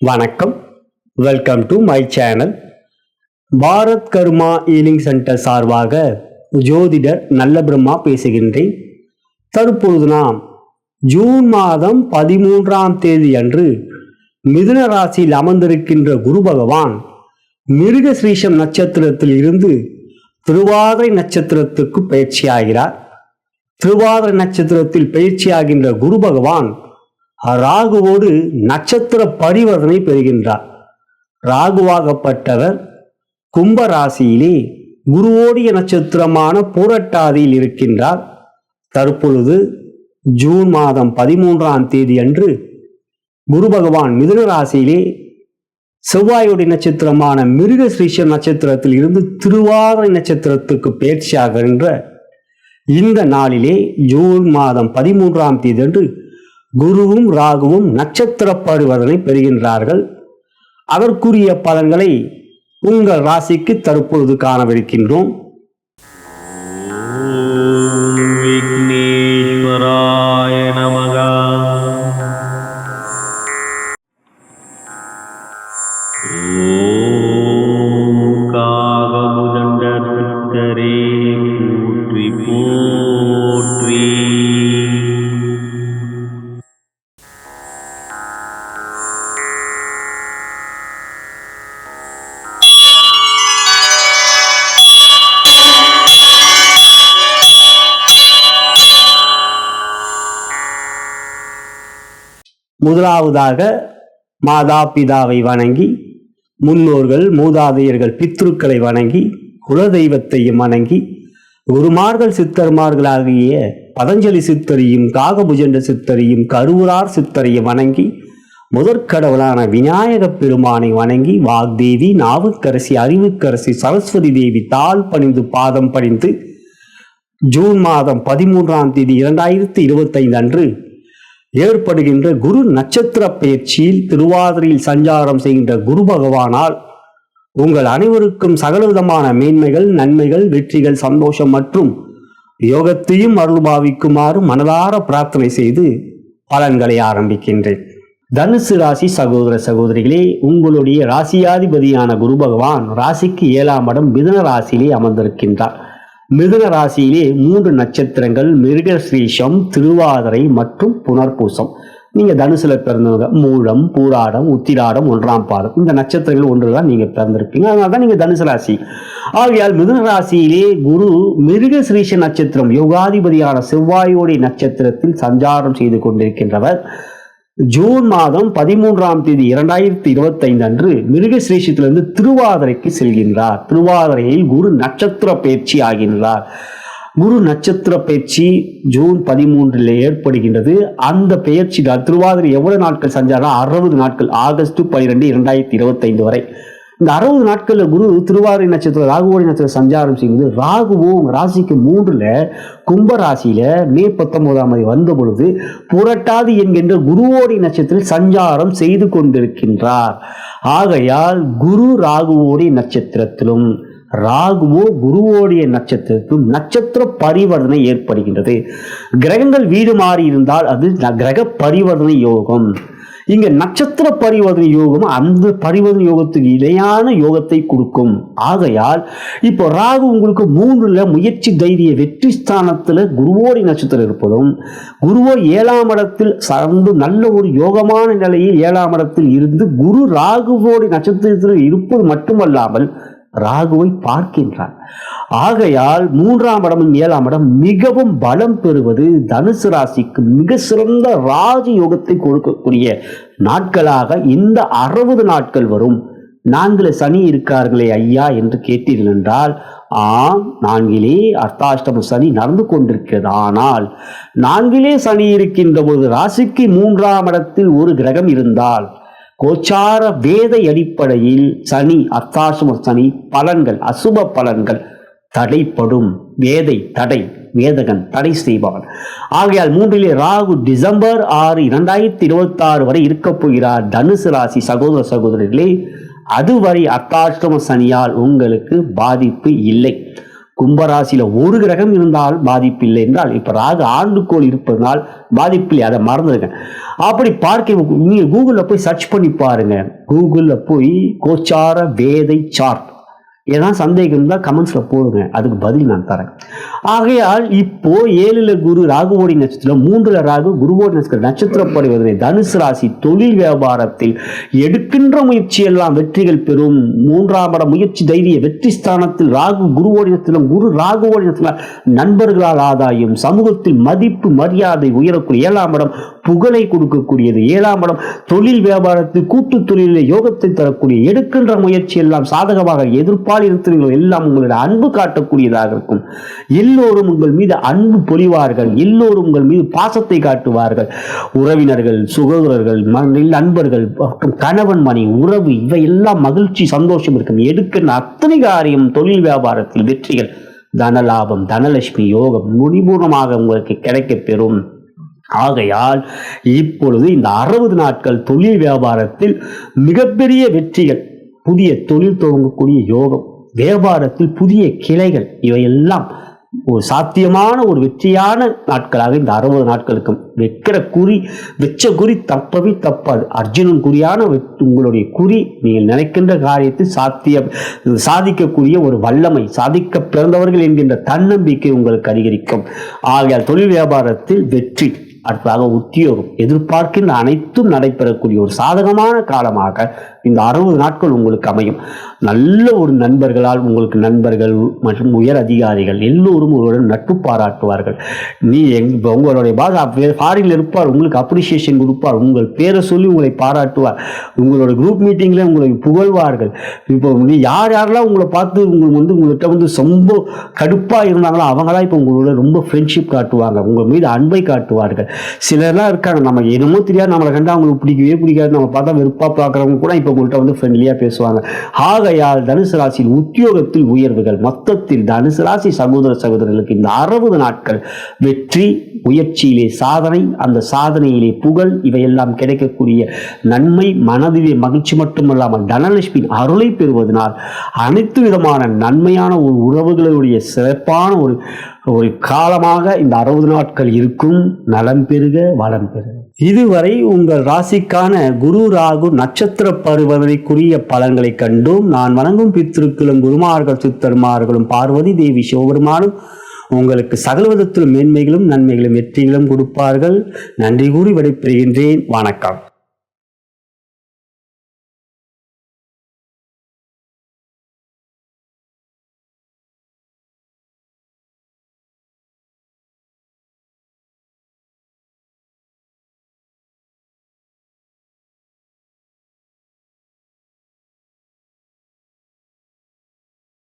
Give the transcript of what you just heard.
வணக்கம். Welcome to my channel Bharat Karma healing centre சார்பாக ஜோதிடர் நல்ல பிரம்மா பேசுகின்றேன். தற்பொழுது நாம் ஜூன் மாதம் பதிமூன்றாம் தேதி அன்று மிதுன ராசியில் அமர்ந்திருக்கின்ற குரு பகவான் மிருகஸ்ரீஷம் நட்சத்திரத்தில் இருந்து திருவாதிரை நட்சத்திரத்துக்கு பயிற்சியாகிறார். திருவாதிரை நட்சத்திரத்தில் பயிற்சியாகின்ற குரு பகவான் ராகுவோடு நட்சத்திர பரிவர்த்தனை பெறுகின்றார். ராகுவாகப்பட்டவர் கும்ப ராசியிலே குருவோடிய நட்சத்திரமான பூரட்டாதியில் இருக்கின்றார். தற்பொழுது ஜூன் மாதம் பதிமூன்றாம் தேதி அன்று குரு பகவான் மிதுன ராசியிலே செவ்வாயுடைய நட்சத்திரமான மிருகசிரீஷ நட்சத்திரத்தில் இருந்து திருவாதிரை நட்சத்திரத்துக்கு பயிற்சியாகின்ற இந்த நாளிலே ஜூன் மாதம் பதிமூன்றாம் தேதி அன்று குருவும் ராகுவும் நட்சத்திர பரிவர்த்தனை பெறுகின்றார்கள். அதற்குரிய பலன்களை உங்கள் ராசிக்கு தற்பொழுது காணவிருக்கின்றோம். விக்னேஸ்வராய நமகா. ஓ முதலாவதாக மாதா பிதாவை வணங்கி முன்னோர்கள் மூதாதையர்கள் பித்ருக்களை வணங்கி குலதெய்வத்தையும் வணங்கி குருமார்கள் சித்தர்மார்களாகிய பதஞ்சலி சித்தரையும் காகபுஜண்ட சித்தரையும் கருவூரார் சித்தரையும் வணங்கி முதற்கடவுளான விநாயகப் பெருமானை வணங்கி வாக்தேவி நாவுக்கரசி அறிவுக்கரசி சரஸ்வதி தேவி தாழ் பணிந்து பாதம் பணிந்து ஜூன் மாதம் பதிமூன்றாம் தேதி இரண்டாயிரத்தி இருபத்தைந்து அன்று ஏற்படுகின்ற குரு நட்சத்திர பயிற்சியில் திருவாதிரையில் சஞ்சாரம் செய்கின்ற குரு பகவானால் உங்கள் அனைவருக்கும் சகலவிதமான மேன்மைகள் நன்மைகள் வெற்றிகள் சந்தோஷம் மற்றும் யோகத்தையும் அருள்பாவிக்குமாறு மனதார பிரார்த்தனை செய்து பலன்களை ஆரம்பிக்கின்றேன். தனுசு ராசி சகோதர சகோதரிகளே உங்களுடைய ராசியாதிபதியான குரு பகவான் ராசிக்கு ஏழாம் இடம் மிதன ராசியிலே அமர்ந்திருக்கின்றார். மிருக ராசியிலே மூன்று நட்சத்திரங்கள் மிருகஸ்ரீஷம் திருவாதிரை மற்றும் புனர்பூசம். நீங்க தனுசுல பிறந்தவங்க மூலம் பூராடம் உத்திராடம் ஒன்றாம் பாதம். இந்த நட்சத்திரங்கள் ஒன்றுதான் நீங்க பிறந்திருப்பீங்க. அதனால தான் நீங்க தனுசு ராசி. ஆகையால் மிதுன ராசியிலே குரு மிருகஸ்ரீஷ நட்சத்திரம் யோகாதிபதியான செவ்வாயோடைய நட்சத்திரத்தில் சஞ்சாரம் செய்து கொண்டிருக்கின்றவர். ஜூன் மாதம் பதிமூன்றாம் தேதி இரண்டாயிரத்தி இருபத்தைந்து அன்று மிருகஸ்ரீஷத்திலிருந்து திருவாதிரைக்கு செல்கின்றார். திருவாதிரையில் குரு நட்சத்திர பயிற்சி ஆகின்றார். குரு நட்சத்திர பயிற்சி ஜூன் பதிமூன்றில் ஏற்படுகின்றது. அந்த பயிற்சி தான் திருவாதிரை எவ்வளவு நாட்கள் செஞ்சாரா அறுபது நாட்கள் ஆகஸ்ட் பனிரெண்டு இரண்டாயிரத்தி இருபத்தைந்து வரை. இந்த அறுபது நாட்களில் குரு திருவாரூர் நட்சத்திரம் ராகுவோடி நட்சத்திரம் சஞ்சாரம் செய்யும்போது ராகுவோ உங்க ராசிக்கு மூன்றுல கும்ப ராசியில மே பத்தொன்பதாம் தேதி வந்த பொழுது புரட்டாது என்கின்ற குருவோடி நட்சத்திரத்தில் சஞ்சாரம் செய்து கொண்டிருக்கின்றார். ஆகையால் குரு ராகுவோடி நட்சத்திரத்திலும் ராகுவோ குருவோடைய நட்சத்திரத்திலும் நட்சத்திர பரிவர்த்தனை ஏற்படுகின்றது. கிரகங்கள் வீடு மாறி இருந்தால் அது கிரக பரிவர்த்தனை யோகம். இங்க நட்சத்திர பரிவர்த்தனை யோகம் அந்த பரிவர்த்தனை யோகத்துக்கு இணையான யோகத்தை கொடுக்கும். ஆகையால் இப்போ ராகு உங்களுக்கு மூன்றுல முயற்சி தைரிய வெற்றி ஸ்தானத்துல குருவோடி நட்சத்திரம் இருப்பதும் குருவோ ஏழாம் இடத்தில் சார்ந்து நல்ல ஒரு யோகமான நிலையில் ஏழாம் இடத்தில் இருந்து குரு ராகுவோடி நட்சத்திரத்தில் இருப்பது மட்டுமல்லாமல் ராகுவை பார்க்கின்றார் ஆகையால் மூன்றாம் இடமும் ஏழாம் இடம் மிகவும் பலம் பெறுவது தனுசு ராசிக்கு மிக சிறந்த ராஜயோகத்தை கொடுக்கக்கூடிய நாட்களாக இந்த அறுபது நாட்கள் வரும். நான்கில் சனி இருக்கார்களே ஐயா என்று கேட்டீர்கள் என்றால் ஆம் நான்கிலே அர்த்தாஷ்டம சனி நடந்து கொண்டிருக்கிறது. ஆனால் நான்கிலே சனி இருக்கின்ற ஒரு ராசிக்கு மூன்றாம் இடத்தில் ஒரு கிரகம் இருந்தால் கோச்சார வேத அடிப்படையில் சனி அத்தாசும சனி பலன்கள் அசுப பலன்கள் தடைப்படும். வேதை தடை வேதகன் தடை செய்பவன். ஆகையால் மூன்றிலே ராகு டிசம்பர் ஆறு இரண்டாயிரத்தி இருபத்தி ஆறு வரை இருக்கப் போகிறார். தனுசு ராசி சகோதர சகோதரிகளே அதுவரை அத்தாஷ்டம சனியால் உங்களுக்கு பாதிப்பு இல்லை. கும்பராசியில ஒரு கிரகம் இருந்தால் பாதிப்பில்லை என்றால் இப்ப ராகு ஆண்டுகோள் இருப்பதனால் பாதிப்பில்லை அதை மறந்துடுங்க. அப்படி பார்க்க நீங்க கூகுள்ல போய் சர்ச் பண்ணி பாருங்க. கூகுள்ல போய் கோச்சார வேதை சார்ட் ஏதாவது சந்தேகம் இருந்தால் கமெண்ட்ஸில் போடுங்க. அதுக்கு பதில் நான் தரேன். ஆகையால் இப்போ ஏழுல குரு ராகுவோடி நட்சத்திரம் மூன்றுல ராகு குருவோடி நட்சத்திரம் நட்சத்திரப்படுவதனை தனுசு ராசி தொழில் வியாபாரத்தில் எடுக்கின்ற முயற்சி எல்லாம் வெற்றிகள் பெறும். மூன்றாம் பட முயற்சி தைரிய வெற்றி ஸ்தானத்தில் ராகு குருவோடி நட்சத்திரம் குரு ராகுவோடி நட்சத்திரம் நண்பர்களால் ஆதாயம் சமூகத்தில் மதிப்பு மரியாதை உயரக்கூடிய ஏழாம் படம் புகழை கொடுக்கக்கூடியது. ஏழாம் படம் தொழில் வியாபாரத்தில் கூட்டு தொழிலில் யோகத்தை தரக்கூடிய எடுக்கின்ற முயற்சி எல்லாம் சாதகமாக எதிர்ப்பால் இருக்கிறீர்களோ எல்லாம் உங்களுடைய அன்பு காட்டக்கூடியதாக இருக்கும். எல்லோரும் உங்கள் மீது அன்பு பொழிவார்கள். எல்லோரும் உங்கள் மீது பாசத்தை காட்டுவார்கள். உறவினர்கள் சுகோதரர்கள் ம- நண்பர்கள் மற்றும் கணவன் மணி உறவு இவையெல்லாம் மகிழ்ச்சி சந்தோஷம் இருக்கும். எடுக்கிற அத்தனை காரியம் தொழில் வியாபாரத்தில் வெற்றிகள். தனலாபம் தனலட்சுமி யோகம் முடிபூர்ணமாக உங்களுக்கு கிடைக்கப் பெறும் ஆகையால் இப்பொழுது இந்த அறுபது நாட்கள் தொழில் வியாபாரத்தில் மிகப்பெரிய வெற்றிகள். புதிய தொழில் துவங்கக்கூடிய யோகம் வியாபாரத்தில் புதிய கிளைகள் இவையெல்லாம் ஒரு சாத்தியமான ஒரு வெற்றியான நாட்களாக இந்த அறுபது நாட்களுக்கும் வைக்கிற குறி வெச்ச குறி தப்பவே தப்பாது. அர்ஜுனன் குறியான உங்களுடைய குறி நீங்கள் நினைக்கின்ற காரியத்தை சாத்திய சாதிக்கக்கூடிய ஒரு வல்லமை சாதிக்க பிறந்தவர்கள் என்கின்ற தன்னம்பிக்கை உங்களுக்கு அதிகரிக்கும். ஆகையால் தொழில் வியாபாரத்தில் வெற்றி அடுத்ததாக உத்தியோகம் எதிர்பார்க்கின்ற அனைத்தும் நடைபெறக்கூடிய ஒரு சாதகமான காலமாக இந்த அறுபது நாட்கள் உங்களுக்கு அமையும். நல்ல ஒரு நண்பர்களால் உங்களுக்கு நண்பர்கள் மற்றும் உயர் அதிகாரிகள் எல்லோரும் உங்களுடன் நட்பு பாராட்டுவார்கள். நீ எங் உங்களுடைய பாதா ஃபாரினில் இருப்பார் உங்களுக்கு அப்ரிசியேஷன் கொடுப்பார் உங்கள் பேரை சொல்லி உங்களை பாராட்டுவார் உங்களோட குரூப் மீட்டிங்கில் உங்களை புகழ்வார்கள். இப்போ நீ யார் யாரெல்லாம் உங்களை பார்த்து உங்களுக்கு வந்து உங்கள்கிட்ட வந்து ரொம்ப கடுப்பாக இருந்தாங்களோ அவங்களாம் இப்போ உங்களோட ரொம்ப ஃப்ரெண்ட்ஷிப் காட்டுவாங்க உங்கள் மீது அன்பை காட்டுவார்கள். சிலர்லாம் இருக்காங்க நம்ம என்னமோ தெரியாது நம்மளை கண்டு அவங்களுக்கு பிடிக்கவே பிடிக்காது நம்ம பார்த்தா வெறுப்பாக பார்க்குறவங்க கூட இப்போ உங்கள்கிட்ட வந்து ஃப்ரெண்ட்லியாக பேசுவாங்க. ஆகையால் தனுசு ராசியில் உத்தியோகத்தில் உயர்வுகள். மொத்தத்தில் தனுசு ராசி சகோதர சகோதரர்களுக்கு இந்த அறுபது நாட்கள் வெற்றி முயற்சியிலே சாதனை அந்த சாதனையிலே புகழ் இவையெல்லாம் கிடைக்கக்கூடிய நன்மை மனதிலே மகிழ்ச்சி மட்டுமல்லாமல் தனலட்சுமியின் அருளை பெறுவதனால் அனைத்து விதமான நன்மையான ஒரு உறவுகளுடைய சிறப்பான ஒரு ஒரு காலமாக இந்த அறுபது நாட்கள் இருக்கும். நலம் பெறுக வளம் பெறுக. இதுவரை உங்கள் ராசிக்கான குரு ராகு நட்சத்திர பருவதனைக்குரிய பலன்களை கண்டும் நான் வணங்கும் பித்திருக்களும் குருமார்கள் சித்தருமார்களும் பார்வதி தேவி சிவபெருமானும் உங்களுக்கு சகல விதத்திலும் மேன்மைகளும் நன்மைகளும் வெற்றிகளும் கொடுப்பார்கள். நன்றி கூறி விடைபெறுகின்றேன். வணக்கம்.